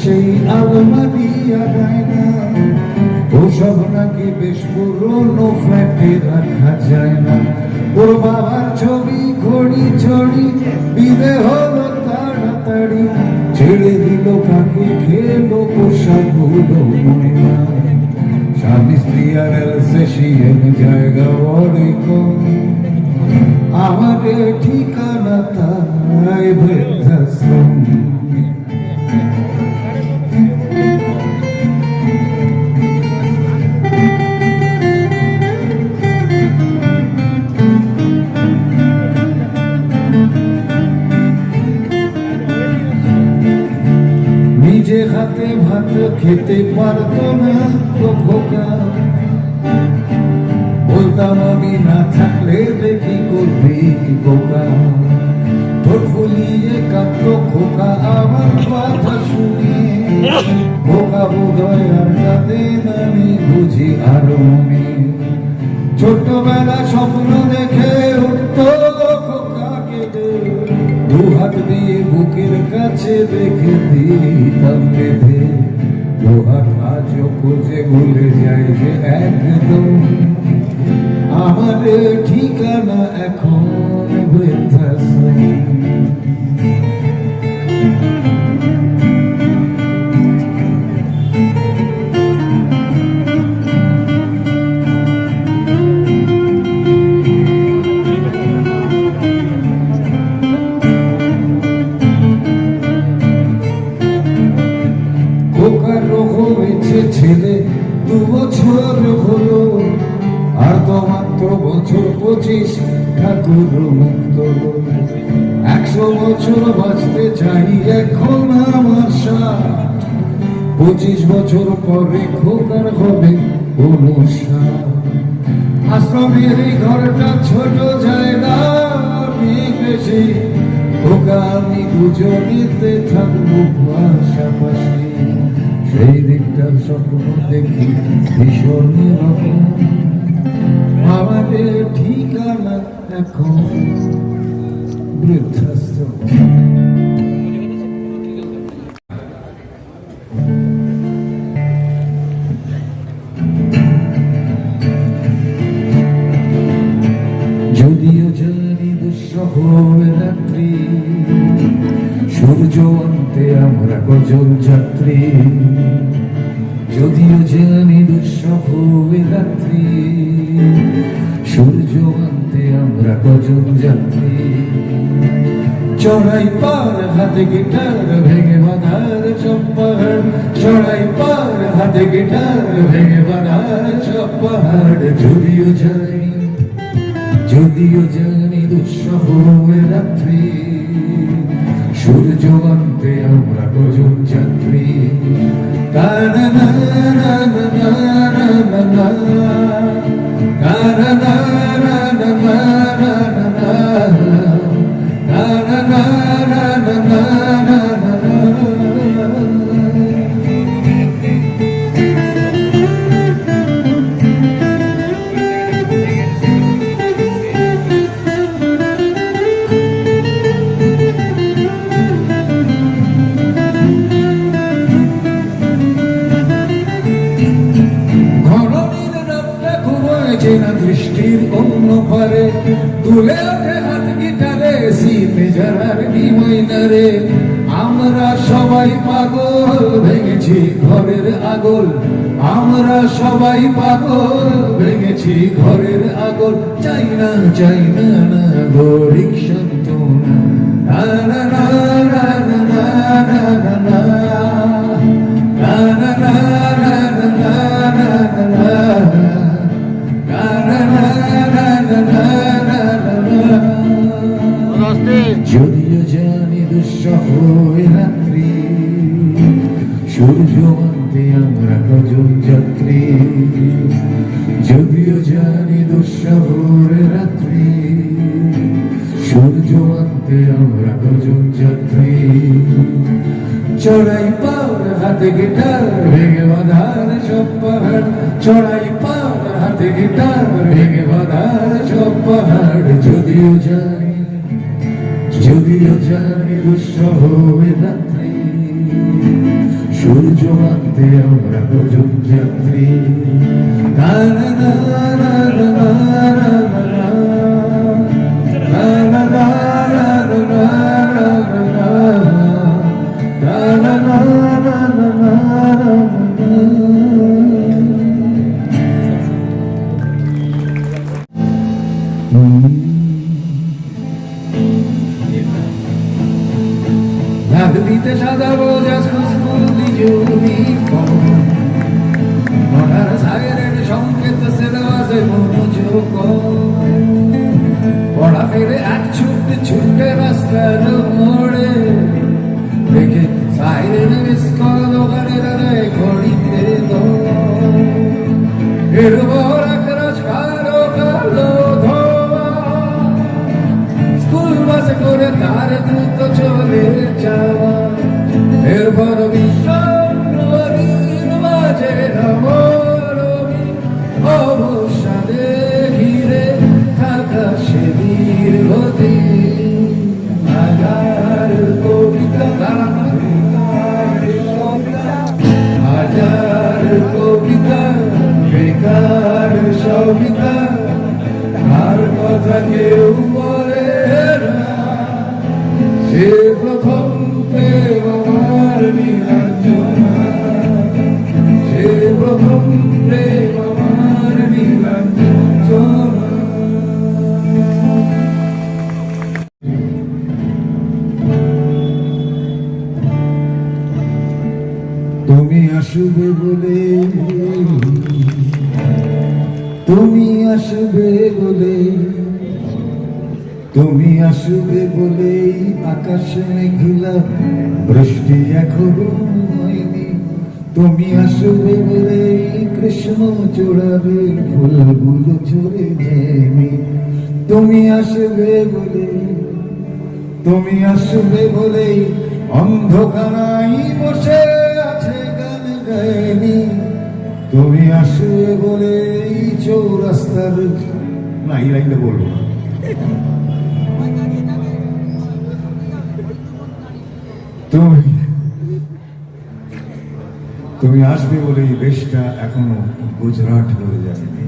সেই আলমারি আগায় না ওসব নাকি বেশ পুরনো, ফ্ল্যাটে রাখা যায় না। ওর বাবার ছবি ঘড়ি ছড়ি বিদে হলো তাড়াতাড়ি। ছেড়ে দিল কাকে, খেলো পোশাকগুলো ময়না স্বামী স্ত্রী আর এলসেশিয়ান জায়গা বড়ই কম আমার ঠিকানা তাই বৃদ্ধাশ্রম। হাতে ভাত খেতে পারতো না তো খোকা বলতাম, আমি না থাকলে দেখি করবি খোকা ঠোঁট ফুলিয়ে কাঁদত খোকা, আমার কথা শুনে। খোকা বোধ আর কাঁদে আমি বুঝি আরও। একদম আমার ঠিকানা এখন বৃদ্ধাশ্রম একশো বছর চাই এখন পঁচিশ বছর পরে খোকার হবে আশ্রমের এই ঘরটা ছোট জায়গা খোকা, আমি থাকব পাশাপাশি। সেই দিকটার স্বপ্ন দেখি ভীষণ আমাদের ঠিকানা এখন বৃদ্ধাশ্রম যদিও জানি দুঃসহ রাত্রি, সূর্য অন্তে আমরা গজল যাত্রী। যদিও জানি দুঃসহ রাত্রি আমরা গজল যাত্রী চড়াই পার হাতে গিটার ভেঙে বাঁধার চপ্পাহাড় চড়াই পার হাতে গিটার ভেঙে বাঁধার চপ্পাহাড় যদিও জানি যদিও জানি দুঃসহ রাত্রি সূর্য অন্তে আমরা গজন যাত্রী না কানা চেনা দৃষ্টির অন্য পারে তুলে গেছি বেজারার রে আমরা সবাই পাগল ভেঙেছি ঘরের আগল আমরা সবাই পাগল ভেঙেছি ঘরের আগল চাই না চাই না না গরিক সন্ত না না না না না না না সূর্য মানতে আমরা কজন যাত্রী। যদিও জানি দুঃসহ এ রাত্রি, সূর্য মানতে আমরা কজন যাত্রী। চড়াই পাওয়ার হাতে গিটার, ভেঙে বাঁধার সব পাহাড় চড়াই পাওয়ার হাতে গিটার, ভেঙে বাঁধার সব পাহাড় যদিও জানি যদিও জানি দুঃসহ এ জোয়াতে আমরা দুজন যাত্রী না না না না কাছে মনোযোগ পড়া ফেরে এক ছুটতে ছুটতে রাস্তার মোড়ে দেখে সাইরেন মিস কল দোকানে দাঁড়ায় ঘড়িতে দৌড় সবিতা আর কথা কেউ বলে সে প্রথম প্রেম আমার নীলাঞ্জনা। সে প্রথম প্রেম আমার নীলাঞ্জনা। তুমি আসবে তুমি আসবে বলে তুমি আসবে বলে আকাশ মেঘলা, বৃষ্টি এখনও হয়নি। তুমি আসবে বলে কৃষ্ণ চড়াবে, ফুলগুলো চলে যায়নি তুমি আসবে বলে তুমি আসবে বলে অন্ধকারাই বসে আছে গান গায়নি তুমি আসবে বলে এই চৌরাস্তার না, এই লাইনটা বলব না। তুমি তুমি আসবে বলে এই দেশটা এখনও গুজরাট হয়ে যায়নি।